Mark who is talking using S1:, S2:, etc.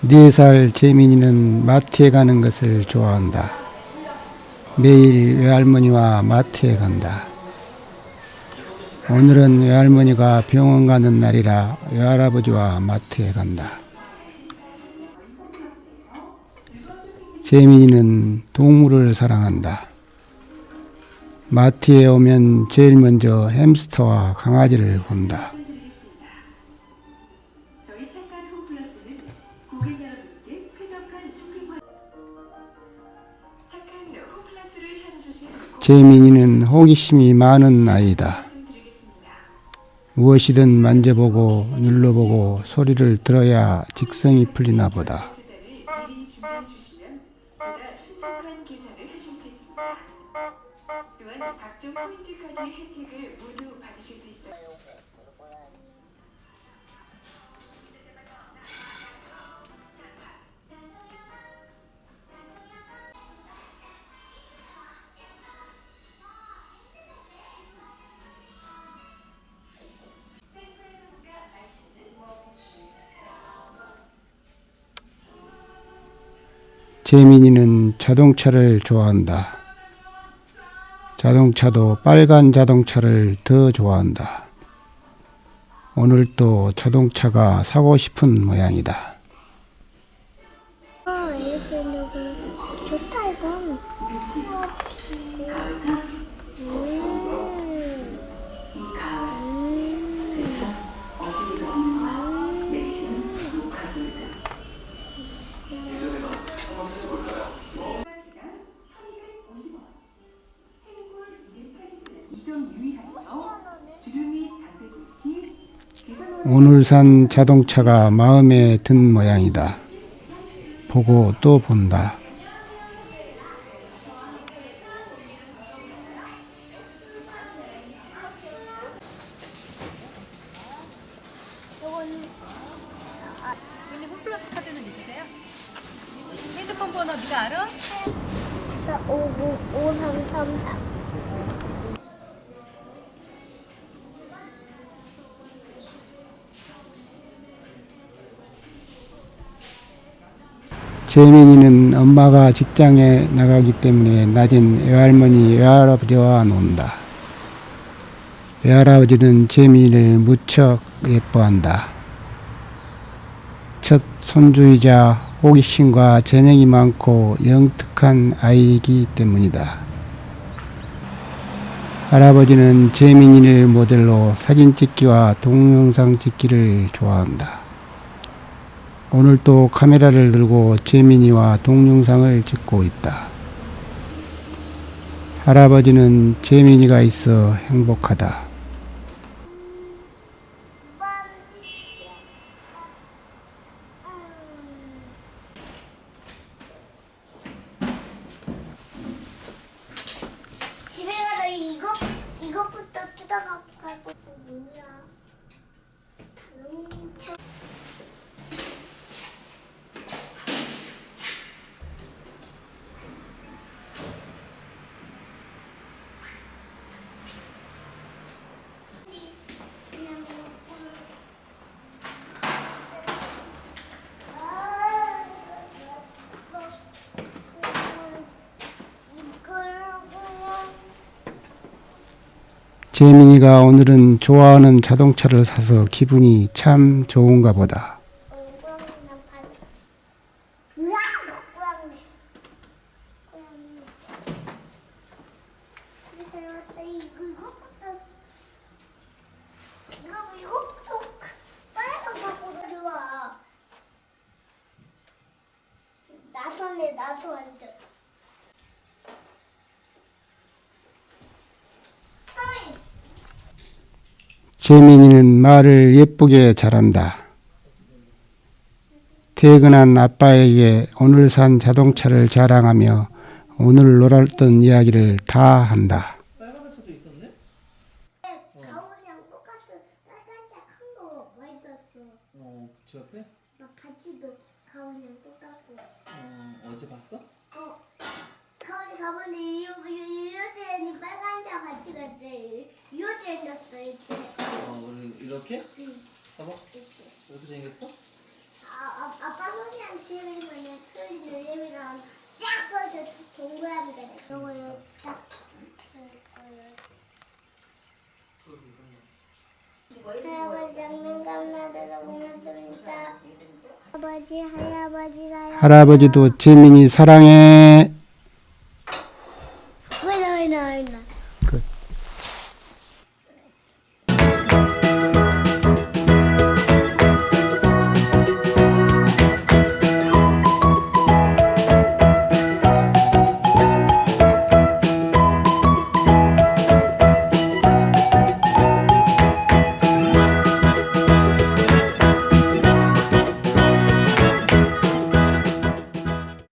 S1: 네 살 재민이는 마트에 가는 것을 좋아한다. 매일 외할머니와 마트에 간다. 오늘은 외할머니가 병원 가는 날이라 외할아버지와 마트에 간다. 재민이는 동물을 사랑한다. 마트에 오면 제일 먼저 햄스터와 강아지를 본다.
S2: 고객 여러분께 쾌적한 쇼핑 착한 홈플러스를 찾아주신
S1: 재민이는 호기심이 많은 아이다. 무엇이든 만져보고 눌러보고 소리를 들어야 직성이 풀리나 보다.
S2: 또한 각종 포인트 카드 혜택을 모두 받으실 수 있어요.
S1: 재민이는 자동차를 좋아한다. 자동차도 빨간 자동차를 더 좋아한다. 오늘 또 자동차가 사고 싶은 모양이다. 오늘 산 자동차가 마음에 든 모양이다. 보고 또 본다.
S3: 있으세요? 핸드폰 번호 네가 알아?
S4: 450
S1: 재민이는 엄마가 직장에 나가기 때문에 낮엔 외할머니, 외할아버지와 논다. 외할아버지는 재민이를 무척 예뻐한다. 첫 손주이자 호기심과 재능이 많고 영특한 아이이기 때문이다. 할아버지는 재민이를 모델로 사진 찍기와 동영상 찍기를 좋아한다. 오늘 또 카메라를 들고 재민이와 동영상을 찍고 있다. 할아버지는 재민이가 있어 행복하다.
S4: 집에 가서 이거 이것부터 뜯어갖고 갈 것도 뭐야? 엄청 그냥 이거를 그냥
S1: 재민이가 오늘은 좋아하는 자동차를 사서 기분이 참 좋은가 보다.
S4: 발. 으악! 고양이. 고양이. 집에 왔다 이거 이거부터 이거 이거부터 빨리 갖고 들어와. 나선에 나서 앉아. 어이.
S1: 재민이는 말을 예쁘게 잘한다. 퇴근한 아빠에게 오늘 산 자동차를 자랑하며 오늘 놀았던 이야기를 다 한다.
S5: 빨간 차도 있었네?
S4: 가온이랑 똑같은 빨간색 큰거 맛있었어.
S5: 어, 그 앞에?
S4: 나 바지도 가온이랑 똑같고.
S5: 어, 어제 봤어?
S4: 어, 가온이 가보니 이 유효재니 빨간 차 같이 갔대. 유효재 생겼어 이렇게.
S5: 어, 우리 이렇게?
S4: 응.
S5: 봐봐. 이렇게 생겼어?
S4: 아, 아, 빠 소리랑 지르면 소리 들리면 동그라미 되네. 이런 딱. 할아버지 할아버지 할아버지 나요.
S1: 할아버지도 재민이 사랑해.